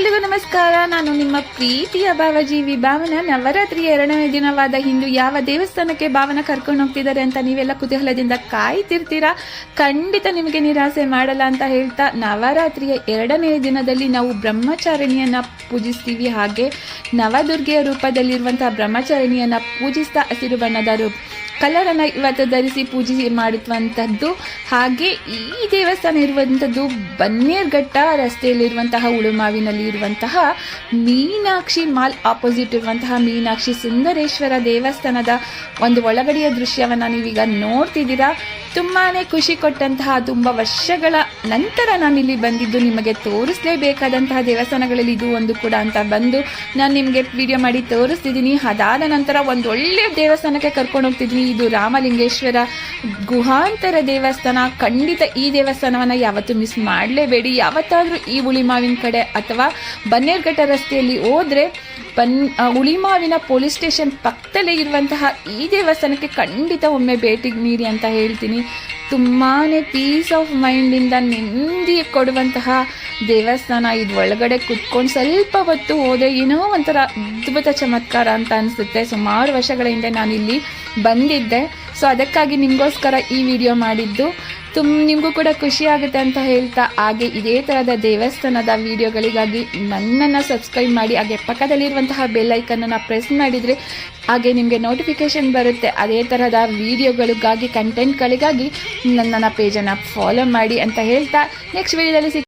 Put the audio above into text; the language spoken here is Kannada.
ಎಲ್ರಿಗೂ ನಮಸ್ಕಾರ. ನಾನು ನಿಮ್ಮ ಪ್ರೀತಿಯ ಭಾವಜೀವಿ ಭಾವನ. ನವರಾತ್ರಿಯ ಎರಡನೇ ದಿನವಾದ ಹಿಂದೂ ಯಾವ ದೇವಸ್ಥಾನಕ್ಕೆ ಭಾವನ ಕರ್ಕೊಂಡು ಹೋಗ್ತಿದ್ದಾರೆ ಅಂತ ನೀವೆಲ್ಲ ಕುತೂಹಲದಿಂದ ಕಾಯ್ತಿರ್ತೀರಾ? ಖಂಡಿತ ನಿಮಗೆ ನಿರಾಸೆ ಮಾಡಲ್ಲ ಅಂತ ಹೇಳ್ತಾ ನವರಾತ್ರಿಯ ಎರಡನೇ ದಿನದಲ್ಲಿ ನಾವು ಬ್ರಹ್ಮಚಾರಿಣಿಯನ್ನು ಪೂಜಿಸ್ತೀವಿ. ಹಾಗೆ ನವದುರ್ಗೆಯ ರೂಪದಲ್ಲಿರುವಂತಹ ಬ್ರಹ್ಮಚಾರಿಣಿಯನ್ನ ಪೂಜಿಸ್ತಾ ಹಸಿರು ಬಣ್ಣದ ರೂಪ ಕಲರನ್ನು ಇವತ್ತು ಧರಿಸಿ ಪೂಜೆ ಮಾಡಿರುವಂಥದ್ದು ಹಾಗೆ ಈ ದೇವಸ್ಥಾನ ಇರುವಂಥದ್ದು ಬನ್ನೇರ್ಘಟ್ಟ ರಸ್ತೆಯಲ್ಲಿರುವಂತಹ ಉಳುಮಾವಿನಲ್ಲಿ ಇರುವಂತಹ ಮೀನಾಕ್ಷಿ ಮಾಲ್ ಆಪೋಸಿಟ್ ಇರುವಂತಹ ಮೀನಾಕ್ಷಿ ಸುಂದರೇಶ್ವರ ದೇವಸ್ಥಾನದ ಒಂದು ಒಳಗಡೆಯ ದೃಶ್ಯವನ್ನು ನೀವೀಗ ನೋಡ್ತಿದ್ದೀರಾ. ತುಂಬಾ ಖುಷಿ ಕೊಟ್ಟಂತಹ ತುಂಬ ವರ್ಷಗಳ ನಂತರ ನಾನು ಇಲ್ಲಿ ಬಂದಿದ್ದು, ನಿಮಗೆ ತೋರಿಸಲೇಬೇಕಾದಂತಹ ದೇವಸ್ಥಾನಗಳಲ್ಲಿ ಇದು ಒಂದು ಕೂಡ ಅಂತ ಬಂದು ನಾನು ನಿಮಗೆ ವಿಡಿಯೋ ಮಾಡಿ ತೋರಿಸ್ತಿದ್ದೀನಿ ಅದಾದ ನಂತರ ಒಂದು ಒಳ್ಳೆಯ ದೇವಸ್ಥಾನಕ್ಕೆ ಕರ್ಕೊಂಡು ಹೋಗ್ತಿದ್ದೀನಿ ಇದು ರಾಮಲಿಂಗೇಶ್ವರ ಗುಹಾಂತರ ದೇವಸ್ಥಾನ. ಖಂಡಿತ ಈ ದೇವಸ್ಥಾನವನ್ನು ಯಾವತ್ತೂ ಮಿಸ್ ಮಾಡಲೇಬೇಡಿ. ಯಾವತ್ತಾದರೂ ಈ ಹುಳಿಮಾವಿನ ಕಡೆ ಅಥವಾ ಬನ್ನೇರ್ಘಟ್ಟ ರಸ್ತೆಯಲ್ಲಿ ಹೋದರೆ ಬನ್ ಹುಳಿಮಾವಿನ ಪೊಲೀಸ್ ಸ್ಟೇಷನ್ ಪಕ್ಕದಲ್ಲೇ ಇರುವಂತಹ ಈ ದೇವಸ್ಥಾನಕ್ಕೆ ಖಂಡಿತ ಒಮ್ಮೆ ಭೇಟಿ ನೀಡಿ ಅಂತ ಹೇಳ್ತೀನಿ. ತುಂಬಾ ಪೀಸ್ ಆಫ್ ಮೈಂಡಿಂದ ನೆಮ್ಮದಿ ಕೊಡುವಂತಹ ದೇವಸ್ಥಾನ. ಇದು ಒಳಗಡೆ ಕುತ್ಕೊಂಡು ಸ್ವಲ್ಪ ಹೊತ್ತು ಹೋದರೆ ಏನೋ ಒಂಥರ ಅದ್ಭುತ ಚಮತ್ಕಾರ ಅಂತ ಅನಿಸುತ್ತೆ. ಸುಮಾರು ವರ್ಷಗಳ ಹಿಂದೆ ನಾನಿಲ್ಲಿ ಬಂದಿದ್ದೆ. ಸೊ ಅದಕ್ಕಾಗಿ ನಿಮಗೋಸ್ಕರ ಈ ವಿಡಿಯೋ ಮಾಡಿದ್ದು. ತುಂಬ ನಿಮಗೂ ಕೂಡ ಖುಷಿ ಆಗುತ್ತೆ ಅಂತ ಹೇಳ್ತಾ, ಹಾಗೆ ಇದೇ ಥರದ ದೇವಸ್ಥಾನದ ವಿಡಿಯೋಗಳಿಗಾಗಿ ನನ್ನನ್ನು ಸಬ್ಸ್ಕ್ರೈಬ್ ಮಾಡಿ, ಹಾಗೆ ಪಕ್ಕದಲ್ಲಿರುವಂತಹ ಬೆಲ್ ಐಕನನ್ನು ಪ್ರೆಸ್ ಮಾಡಿದರೆ, ಹಾಗೆ ನಿಮಗೆ ನೋಟಿಫಿಕೇಷನ್ ಬರುತ್ತೆ. ಅದೇ ಥರದ ವಿಡಿಯೋಗಳಿಗಾಗಿ ಕಂಟೆಂಟ್ಗಳಿಗಾಗಿ ನನ್ನನ್ನು ಪೇಜನ್ನು ಫಾಲೋ ಮಾಡಿ ಅಂತ ಹೇಳ್ತಾ ನೆಕ್ಸ್ಟ್ ವಿಡಿಯೋದಲ್ಲಿ